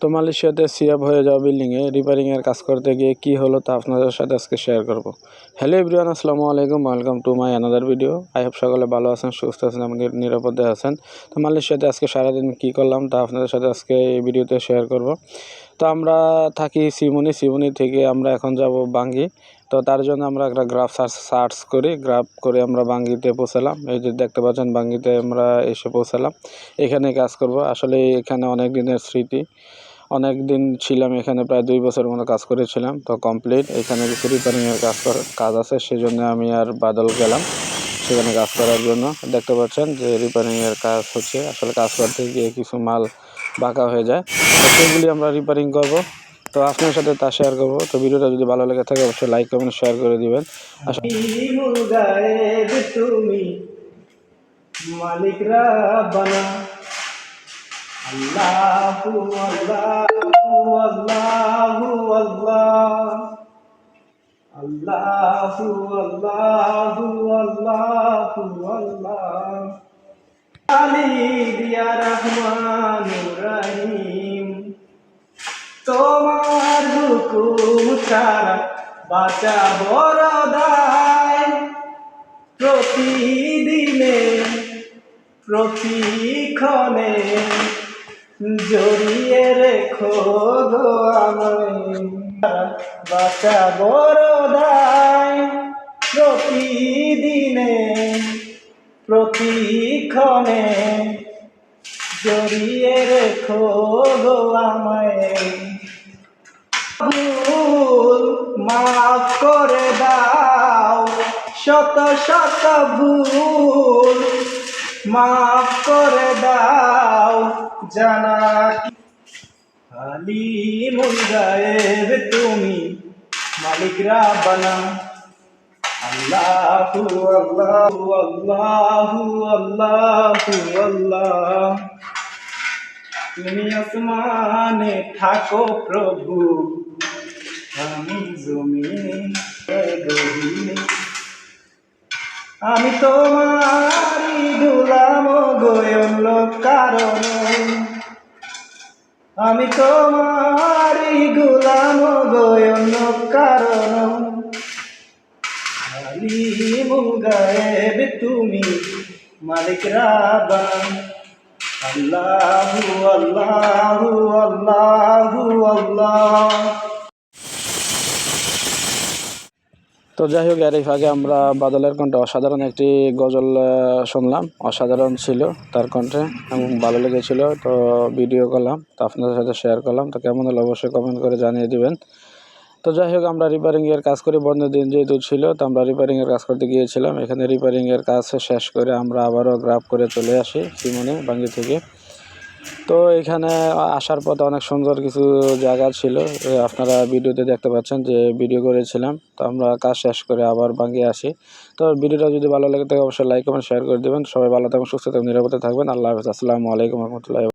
তো মালয়েশিয়াতে সিয়াব হয়ে যাওয়া বিল্ডিংয়ে রিপেয়ারিংয়ের কাজ করতে গিয়ে কি হলো তা আপনাদের সাথে আজকে শেয়ার করব। হ্যালো এভরিওয়ান আসসালামু আলাইকুম welcome to my another video I hope সকলে ভালো আছেন, সুস্থ আছেন এবং নিরাপদে আছেন। তো মালয়েশিয়াতে আজকে সারাদিন কি করলাম তা আপনাদের সাথে আজকে এই ভিডিওতে শেয়ার করব। তো আমরা থাকি সিমনি সিমনি থেকে আমরা এখন যাব বাঙ্গি। তো তার জন্য আমরা একটা গ্রাফ সার্চ সার্চ করি। গ্রাফ করে আমরা বাঙ্গিতে পৌঁছালাম। এই যে দেখতে পাচ্ছেন, বাঙ্গিতে আমরা এসে পৌঁছালাম। এখানে কাজ করব। আসলে এখানে অনেক দিনের স্মৃতি। অনেক দিন ছিলাম এখানে, প্রায় দুই বছর মতো কাজ করেছিলাম। তো কমপ্লিট এখানে কিছু রিপেয়ারিংয়ের কাজ কাজ আছে, সেজন্য আমি আর বাদল গেলাম সেখানে কাজ করার জন্য। দেখতে পাচ্ছেন যে রিপেয়ারিংয়ের কাজ হচ্ছে, আসলে কাজ করতে গিয়ে কিছু মাল বাঁকা হয়ে যায়। সেগুলি আমরা রিপেয়ারিং করব। তো আপনার সাথে তা শেয়ার করব। তো ভিডিওটা যদি ভালো লেগে থাকে, অবশ্যই লাইক কমেন্ট শেয়ার করে দিবেন। আস- গায়েব তুমি মালিক রাব্বানা আল্লাহু আল্লাহু আল্লাহু আল্লাহ। আল্লাহু আল্লাহু আল্লাহু আল্লাহ। আলী দিয়া রহমানুর রহিম। তোমার হুকুম ছাড়া বাঁচা বড় দায় প্রতিদিনে, প্রতিক্ষণে জড়িয়ে রেখো গো আমায়। বাঁচা বড় দায় প্রতিদিনে, প্রতিক্ষণে। জড়িয়ে রেখো গো আমায়। ভুল মাফ করে দাও, শত শত ভুল মাফ করে দাও। জানা হালিমুল গায়েব তুমি মালিক রাব্বানা আল্লাহু আল্লাহু আল্লাহু আল্লাহু আল্লাহ। তুমি আসমানে থাকো প্রভু। আমি গহিনে আমি তোমারই গুলাম গোয়ল কারণ আমি তোমারই গুলাম গোয়ন কারণ। গায়েব তুমি মালিক রাবান আল্লাহু আল্লাহু আল্লাহু আল্লাহ। তো যাই হোক, এর আগে আমরা বাদলের কণ্ঠে অসাধারণ একটি গজল শুনলাম। অসাধারণ ছিল তার কণ্ঠে এবং ভালো লেগেছিল। তো ভিডিও করলাম, তো আপনাদের সাথে শেয়ার করলাম। তো কেমন হলো অবশ্যই কমেন্ট করে জানিয়ে দিবেন। তো যাই হোক, আমরা রিপেয়ারিংয়ের কাজ করি। বন্ধ দিন যেহেতু ছিল, তো আমরা রিপেয়ারিংয়ের কাজ করতে গিয়েছিলাম। এখানে রিপেয়ারিংয়ের কাজ শেষ করে আমরা আবারও গ্রাফ করে চলে আসি, সিমনে, বাঙ্গি থেকে। তো এখানে আসার পথে অনেক সুন্দর কিছু জায়গা ছিল। আপনারা ভিডিওতে দেখতে পাচ্ছেন যে ভিডিও করেছিলাম। তো আমরা কাজ শেষ করে আবার ভাঙিয়ে আসি। তো ভিডিওটা যদি ভালো লাগে থাকে, অবশ্যই লাইক কমেন্ট শেয়ার করে দেবেন। সবাই ভালো থাকবেন, সুস্থ থাকবেন, নিরাপদে থাকবেন। আল্লাহ হাফিজ। আসসালামু আলাইকুম রহমতুল্লাহ